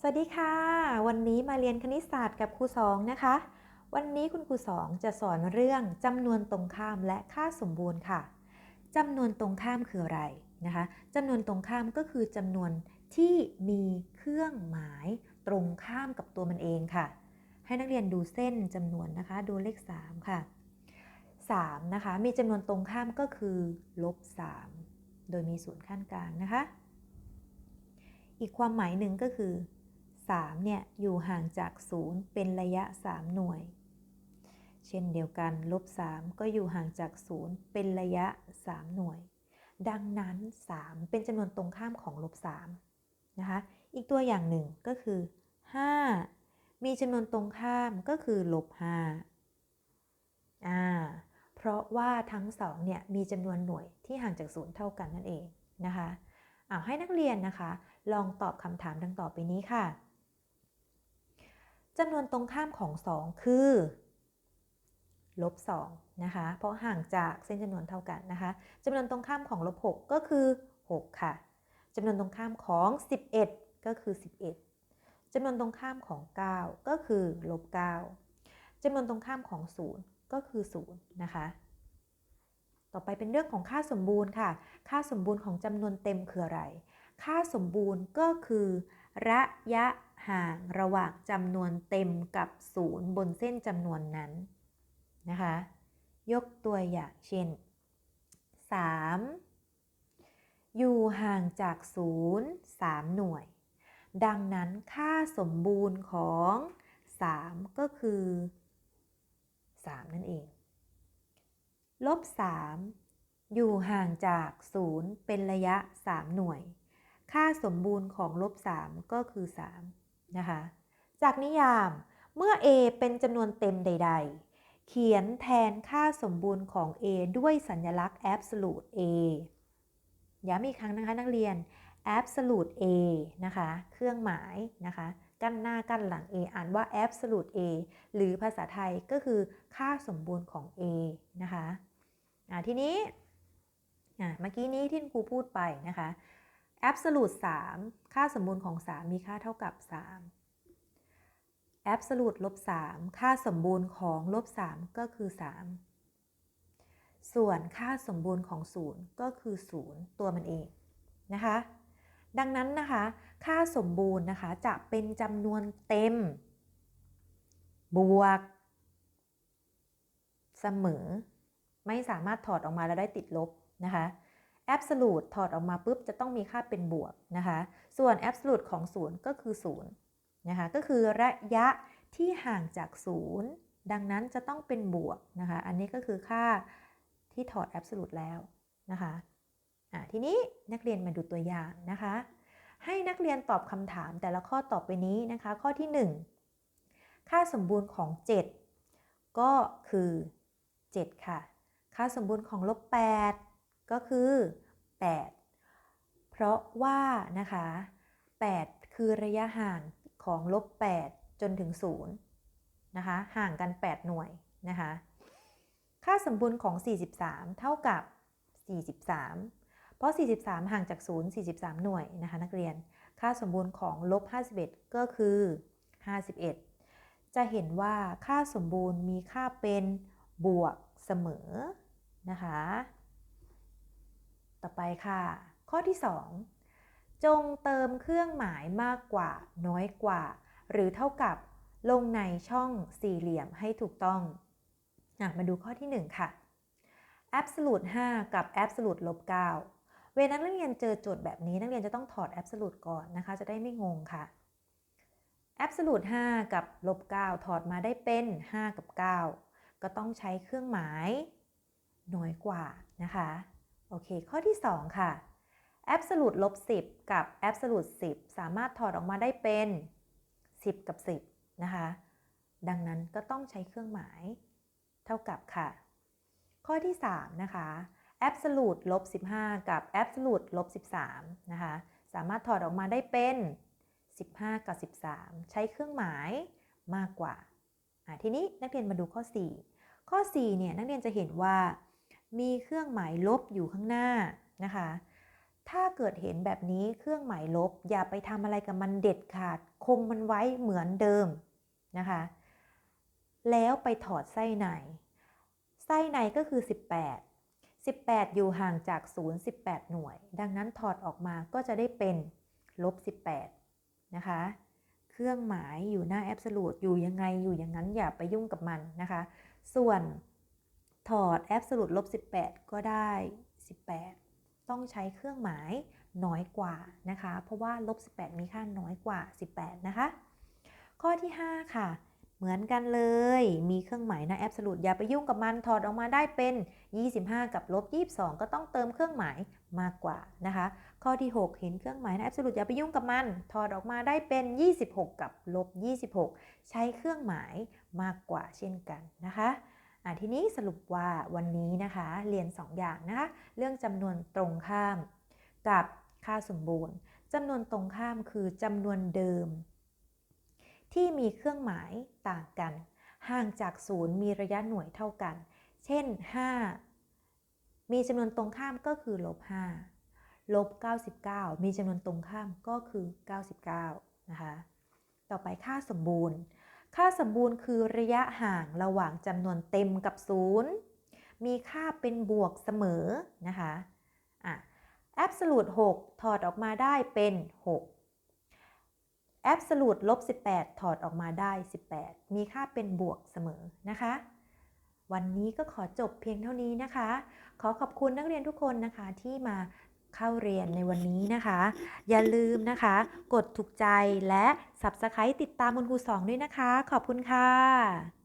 สวัสดีค่ะ วันนี้มาเรียนคณิตศาสตร์กับครูสองนะคะ วันนี้คุณครูสองจะสอนเรื่องจำนวนตรงข้ามและค่าสมบูรณ์ค่ะจำนวนตรงข้ามคืออะไรนะคะจำนวนตรงข้ามก็คือจำนวนที่มีเครื่องหมายตรงข้ามกับตัวมันเองค่ะ ให้นักเรียนดูเส้นจำนวนนะคะ ดูเลข 3 ค่ะ3นะคะมีจำนวนตรงข้ามก็คือลบ3โดยมีศูนย์ขั้นกลางนะคะ อีกความหมายหนึ่งก็คือ 3เนี่ยอยู่ห่างจาก 0 เป็นระยะ 3 หน่วย เช่นเดียวกันลบ 3 ก็อยู่ห่างจาก 0 เป็นระยะ 3 หน่วย ดังนั้น 3 เป็นจำนวนตรงข้ามของลบ3นะคะอีกตัวอย่างหนึ่งก็คือ 5 มีจำนวนตรงข้ามก็คือลบ5อ่าเพราะว่าทั้งสองเนี่ยมีจำนวนหน่วยที่ห่างจาก 0 เท่ากันนั่นเองนะคะเอาให้นักเรียนนะคะ ลองตอบคำถามดังต่อไปนี้ค่ะ จำนวนตรงข้ามของ 2 คือลบ2นะคะ เพราะห่างจากเส้นจำนวนเท่ากันนะคะจำนวนตรงข้ามของลบ6ก็คือ 6 ค่ะจำนวนตรงข้ามของ 11 ก็คือ 11จำนวนตรงข้ามของ 9 ก็คือลบ9จำนวนตรงข้ามของ 0 ก็คือ 0 นะคะ ต่อไปเป็นเรื่องของค่าสมบูรณ์ค่ะ ค่าสมบูรณ์ของจำนวนเต็มคืออะไร ค่าสมบูรณ์ก็คือ ระยะ ห่างระหว่างจำนวนเต็มกับศูนย์บนเส้นจำนวนนั้นนะคะ ยกตัวอย่างเช่น 3 อยู่ห่างจากศูนย์3หน่วย ดังนั้นค่าสมบูรณ์ของ 3 ก็คือ 3 นั่นเอง ลบ 3 อยู่ห่างจาก 0 เป็นระยะ 3 หน่วย ค่าสมบูรณ์ของลบ 3 ก็คือ 3 นะคะ จากนิยามเมื่อ a เป็นจำนวนเต็มใด ๆ เขียนแทนค่าสมบูรณ์ของ a ด้วยสัญลักษณ์ absolute a ย้ำอีกครั้งนะคะนักเรียน absolute a นะคะ เครื่องหมายนะคะ กั้นหน้ากั้นหลัง a อ่านว่า absolute a หรือภาษาไทยก็คือค่าสมบูรณ์ของ a นะคะ ทีนี้เมื่อกี้นี้ที่ครูพูดไปนะคะ absolute 3 ค่าสมบูรณ์ของ 3 มีค่าเท่ากับ 3 absolute ลบ3ค่าสมบูรณ์ของลบ3ก็คือ 3 ส่วนค่าสมบูรณ์ของ 0 ก็คือ 0 ตัวมันเองนะคะ ดังนั้นนะคะ ค่าสมบูรณ์นะคะจะเป็นจำนวนเต็ม บวก เสมอ ไม่สามารถถอดออกมาแล้วได้ติดลบนะคะ absolute ถอดออกมาปุ๊บจะต้องมีค่าเป็นบวกนะคะ ส่วน absolute ของ 0 ก็คือ 0 นะคะ ก็คือระยะที่ห่างจาก 0 ดังนั้นจะต้องเป็นบวกนะคะ อันนี้ก็คือค่าที่ถอด absolute แล้วนะคะะทีนี้นักเรียนมาดูตัวอย่างนะคะ ให้นักเรียนตอบคำถามแต่ละข้อต่อไปนี้นะคะ ข้อที่ 1 ค่าสมบูรณ์ของ 7 ก็คือ 7 ค่ะ ค่าสมบูรณ์ของลบ8 ก็คือ 8 เพราะว่านะคะ 8 คือระยะห่างของลบ 8 จนถึง 0 นะคะ ห่างกัน 8 หน่วยนะคะ ค่าสมบูรณ์ของ 43 เท่ากับ 43 เพราะ 43 ห่างจาก 0 43 หน่วยนะคะนักเรียน ค่าสมบูรณ์ของลบ 51 ก็คือ 51 จะเห็นว่าค่าสมบูรณ์มีค่าเป็นบวกเสมอนะคะ ต่อไปค่ะ ข้อที่ 2 จงเติมเครื่องหมายมากกว่า น้อยกว่า หรือเท่ากับลงในช่องสี่เหลี่ยมให้ถูกต้องอมาดูข้อที่ 1 ค่ะ absolute 5 กับ absolute ลบ9เวลานักเรียนเจอโจทย์แบบนี้นักเรียนจะต้องถอด absolute ก่อนนะคะ จะได้ไม่งงค่ะ absolute 5 กับลบ9ถอดมาได้เป็น 5 กับ 9 ก็ต้องใช้เครื่องหมาย น้อยกว่านะคะ โอเค ข้อที่ 2 ค่ะ absolute ลบ10 กับ absolute 10 สามารถถอดออกมาได้เป็น 10 กับ 10 นะคะ ดังนั้นก็ต้องใช้เครื่องหมายเท่ากับค่ะ ข้อที่ 3 นะคะ absolute ลบ15 กับ absolute ลบ13 นะคะ สามารถถอดออกมาได้เป็น 15 กับ 13 ใช้เครื่องหมายมากกว่า ทีนี้นักเรียนมาดูข้อ 4 ข้อ 4 เนี่ยนักเรียนจะเห็นว่า มีเครื่องหมายลบอยู่ข้างหน้านะคะ ถ้าเกิดเห็นแบบนี้เครื่องหมายลบอย่าไปทำอะไรกับมันเด็ดขาด คงมันไว้เหมือนเดิมนะคะ แล้วไปถอดไส้ใน ไส้ในก็คือ 18 18 อยู่ห่างจาก0 18 หน่วย ดังนั้นถอดออกมาก็จะได้เป็นลบ 18 นะคะ เครื่องหมายอยู่หน้าแอบสูตอยู่ยังไงอยู่อย่างนั้นอย่าไปยุ่งกับมันนะคะ ส่วน ถอดแอบสูตลบ18 ก็ได้ 18 ต้องใช้เครื่องหมายน้อยกว่านะคะ เพราะว่าลบ18 มีค่าน้อยกว่า 18 นะคะ ข้อที่ 5 ค่ะ เหมือนกันเลย มีเครื่องหมายหน้าแอบสูตอย่าไปยุ่งกับมัน ถอดออกมาได้เป็น 25 กับลบ22 ก็ต้องเติมเครื่องหมายมากกว่านะคะ ข้อที่ 6 เห็นเครื่องหมายหน้าแอบสูตอย่าไปยุ่งกับมัน ถอดออกมาได้เป็น 26 กับลบ26 ใช้เครื่องหมายมากกว่าเช่นกันนะคะ ทีนี้สรุปว่าวันนี้นะคะเรียน 2 อย่างนะคะเรื่องจำนวนตรงข้ามกับค่าสมบูรณ์จำนวนตรงข้ามคือจำนวนเดิม ที่มีเครื่องหมายต่างกัน ห่างจากศูนย์มีระยะหน่วยเท่ากัน เช่น 5 มีจำนวนตรงข้ามก็คือลบ5ลบ99 มีจำนวนตรงข้ามก็คือ 99 นะคะ ต่อไปค่าสมบูรณ์ ค่าสมบูรณ์คือระยะห่างระหว่างจำนวนเต็มกับศูนย์มีค่าเป็นบวกเสมอนะคะอะ absolute 6 ถอดออกมาได้เป็น 6 absolute ลบ18 ถอดออกมาได้ 18 มีค่าเป็นบวกเสมอนะคะ วันนี้ก็ขอจบเพียงเท่านี้นะคะ ขอขอบคุณนักเรียนทุกคนนะคะที่มา เข้าเรียนในวันนี้นะคะ อย่าลืมนะคะ กดถูกใจและ Subscribe ติดตามคุณครูสองด้วยนะคะ ขอบคุณค่ะ